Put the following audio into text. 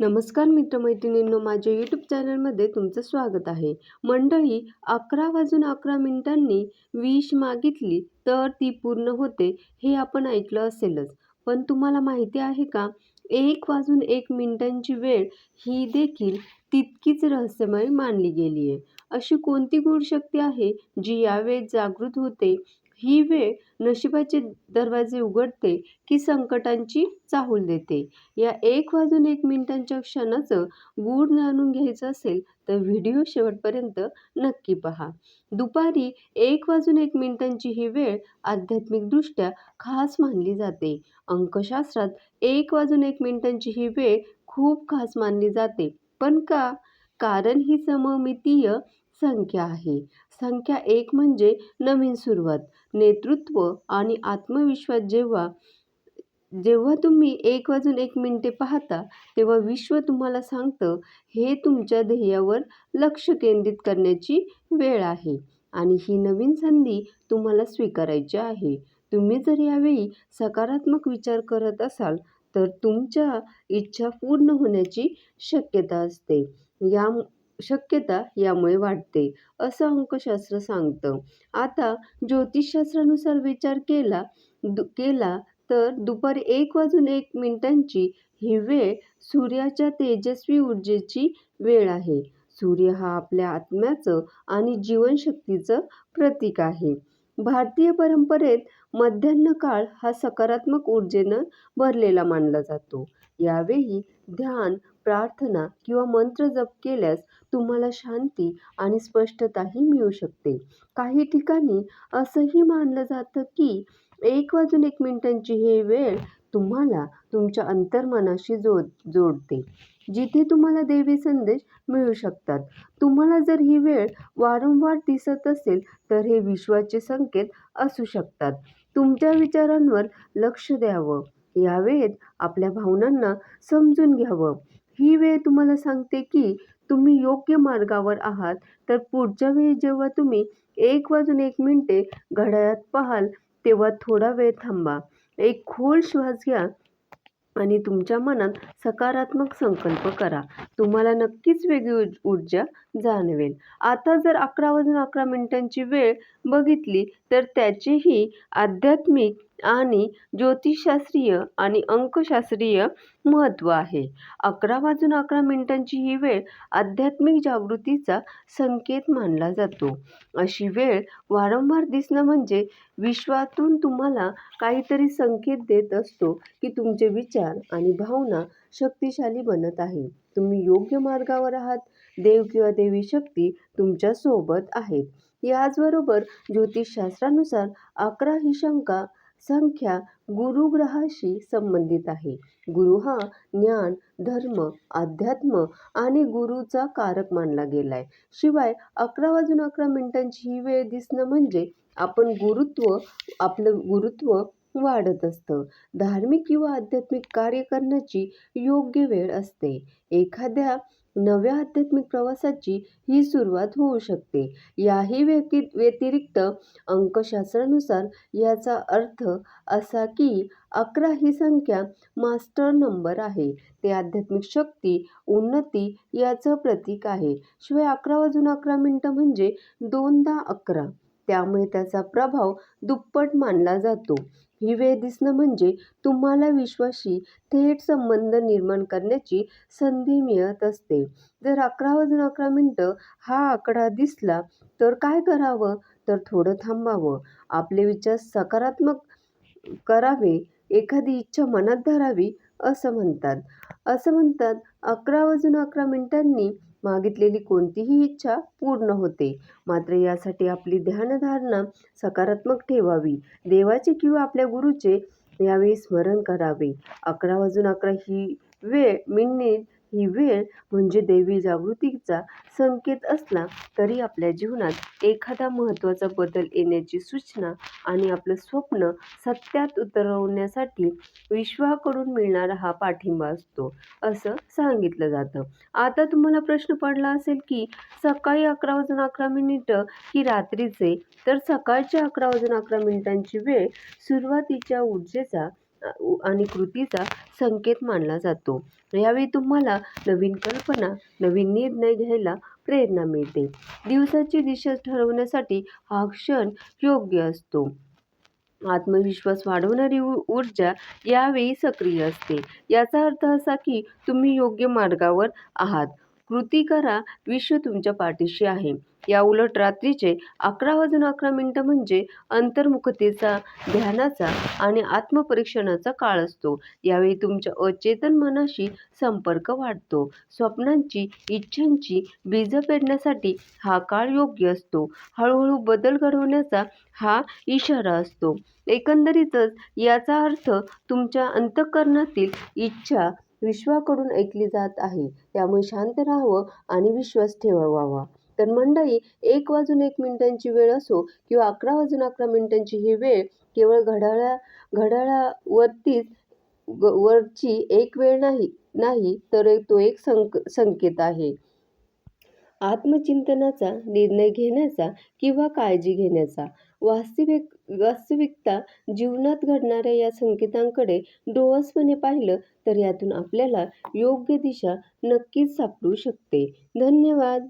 नमस्कार मित्रमैत्रिणींनो माझ्या यूट्यूब चॅनलमध्ये तुमचं स्वागत आहे. मंडळी अकरा वाजून अकरा मिनिटांनी विश मागितली तर ती पूर्ण होते हे आपण ऐकलं असेलच. पण तुम्हाला माहिती आहे का एक वाजून एक मिनिटांची वेळ ही देखील तितकीच रहस्यमय मानली गेली आहे अशी कोणती गूढशक्ती आहे जी यावेळेस जागृत होते ही वेळ नशिबाचे दरवाजे उघडते की संकटांची चाहूल देते. या एक वाजून एक मिनिटांच्या क्षणाचं गूढ जाणून घ्यायचं असेल तर व्हिडिओ शेवटपर्यंत नक्की पहा. दुपारी एक वाजून एक मिनिटांची ही वेळ आध्यात्मिकदृष्ट्या खास मानली जाते. अंकशास्त्रात एक वाजून एक मिनिटांची ही वेळ खूप खास मानली जाते. पण का? कारण ही सममितीय संख्या आहे. संख्या एक म्हणजे नवीन सुरुवात. नेतृत्व आणि आत्मविश्वास जेव्हा जेव्हा तुम्ही एक वाजून एक मिनटे पाहता तेव्हा विश्व तुम्हाला सांगतं हे तुमच्या ध्येयावर लक्ष केंद्रित करण्याची वेळ आहे. आणि ही नवीन संधी तुम्हाला स्वीकारायची आहे. तुम्ही जर यावेळी सकारात्मक विचार करत असाल तर तुमच्या इच्छा पूर्ण होण्याची शक्यता असते. या शक्यता यामुळे वाढते असं अंकशास्त्र सांगतं. आता ज्योतिषशास्त्रानुसार विचार केला दु केला तर दुपारी एक वाजून एक मिनिटांची ही वेळ सूर्याच्या तेजस्वी ऊर्जेची वेळ आहे. सूर्य हा आपल्या आत्म्याचं आणि जीवनशक्तीचं प्रतीक आहे. भारतीय परंपरेत मध्यान्ह काळ हा सकारात्मक ऊर्जेनं भरलेला मानला जातो. यावेळी ध्यान प्रार्थना किंवा मंत्र जप केल्यास तुम्हाला शांती आणि स्पष्टताही मिळू शकते. काही ठिकाणी असंही मानलं जातं की एक वाजून एक मिनिटांची ही वेळ तुम्हाला तुमच्या अंतर्मनाशी जोड जोडते जिथे तुम्हाला देवी संदेश मिळू शकतात. तुम्हाला जर ही वेळ वारंवार दिसत असेल तर हे विश्वाचे संकेत असू शकतात. तुमच्या विचारांवर लक्ष द्यावं. या वेळेत आपल्या भावनांना समजून घ्यावं. ही वेळ तुम्हाला सांगते की तुम्ही योग्य मार्गावर आहात. तर पुढच्या वेळी जेव्हा तुम्ही एक वाजून एक मिनिटे घड्याळात पाहाल तेव्हा थोडा वेळ थांबा. एक खोल श्वास घ्या आणि तुमच्या मनात सकारात्मक संकल्प करा. तुम्हाला नक्कीच वेगळी ऊर्जा जाणवेल. आता जर अकरा वाजून अकरा मिनिटांची वेळ बघितली तर त्याचीही आध्यात्मिक आणि ज्योतिषशास्त्रीय आणि अंकशास्त्रीय महत्त्व आहे. अकरा वाजून अकरा मिनिटांची ही वेळ आध्यात्मिक जागृतीचा संकेत मानला जातो. अशी वेळ वारंवार दिसणं म्हणजे विश्वातून तुम्हाला काहीतरी संकेत देत असतो की तुमचे विचार आणि भावना शक्तिशाली बनत आहे. तुम्ही योग्य मार्गावर आहात. देव किंवा देवी शक्ती तुमच्यासोबत आहेत. याचबरोबर ज्योतिषशास्त्रानुसार अकरा ही शंका संख्या गुरुग्रहाशी संबंधित आहे. गुरु हा ज्ञान धर्म अध्यात्म आणि गुरुचा कारक मानला गेलाय. शिवाय अकरा वाजून अकरा मिनिटांची ही वेळ दिसणं म्हणजे आपण गुरुत्व आपलं गुरुत्व वाढत असतं. धार्मिक किंवा आध्यात्मिक कार्य करण्याची योग्य वेळ असते. एखाद्या नव्या आध्यात्मिक प्रवासाची ही सुरुवात होऊ शकते. याही व्यति व्यतिरिक्त अंकशास्त्रानुसार याचा अर्थ असा की अकरा ही संख्या मास्टर नंबर आहे. ते आध्यात्मिक शक्ती उन्नती याचं प्रतीक आहे. शिवाय अकरा वाजून अकरा मिनटं म्हणजे दोनदा अकरा. त्यामुळे त्याचा प्रभाव दुप्पट मानला जातो. ही वेळ दिसणं म्हणजे तुम्हाला विश्वाशी थेट संबंध निर्माण करण्याची संधी मिळत असते. जर अकरा वाजून अकरा मिनटं हा आकडा दिसला तर काय करावं? तर थोडं थांबावं. आपले विचार सकारात्मक करावे. एखादी इच्छा मनात धरावी असं म्हणतात. असं म्हणतात अकरा वाजून अकरा मिनिटांनी मागितलेली कोणतीही इच्छा पूर्ण होते. मात्र यासाठी आपली ध्यानधारणा सकारात्मक ठेवावी. देवाचे किंवा आपल्या गुरुचे यावेळी स्मरण करावे. अकरा वाजून अकरा ही वेळ मिनिट ही वेळ म्हणजे देवी जागृतीचा संकेत असला तरी आपल्या जीवनात एखादा महत्त्वाचा बदल येण्याची सूचना आणि आपलं स्वप्न सत्यात उतरवण्यासाठी विश्वाकडून मिळणारा हा पाठिंबा असतो असं सांगितलं जातं. आता तुम्हाला प्रश्न पडला असेल की सकाळी अकरा वाजून अकरा मिनिटं की रात्रीचे? तर सकाळच्या अकरा वाजून अकरा मिनिटांची वेळ सुरुवातीच्या ऊर्जेचा आणि कृतीचा संकेत मानला जातो. यावेळी तुम्हाला नवीन कल्पना नवीन निर्णय घ्यायला प्रेरणा मिळते. दिवसाची दिशा ठरवण्यासाठी हा क्षण योग्य असतो. आत्मविश्वास वाढवणारी ऊर्जा यावेळी सक्रिय असते. याचा अर्थ असा की तुम्ही योग्य मार्गावर आहात. कृती करा विश्व तुमच्या पाठीशी आहे. या उलट रात्रीचे अकरा वाजून अकरा मिनटं म्हणजे अंतर्मुखतेचा ध्यानाचा आणि आत्मपरीक्षणाचा काळ असतो. यावेळी तुमच्या अचेतन मनाशी संपर्क वाढतो. स्वप्नांची इच्छांची बीज पेरण्यासाठी हा काळ योग्य असतो. हळूहळू बदल घडवण्याचा हा इशारा असतो. एकंदरीतच याचा अर्थ तुमच्या अंतःकरणातील इच्छा विश्वाकडून ऐकली जात आहे. त्यामुळे शांत राहावं आणि विश्वास ठेवावा. तर मंडळी एक वाजून एक मिनिटांची वेळ असो किंवा अकरा वाजून अकरा मिनिटांची ही वेळ केवळ घड्याळा घड्याळावरतीच वरची एक वेळ नाही नाही तर तो एक संक संकेत आहे. आत्मचिंतनाचा निर्णय घेण्याचा किंवा काळजी घेण्याचा. वास्तविक वास्तविकता जीवनात घडणाऱ्या या संकेतांकडे डोळसपणे पाहिलं तर यातून आपल्याला योग्य दिशा नक्कीच सापडू शकते. धन्यवाद.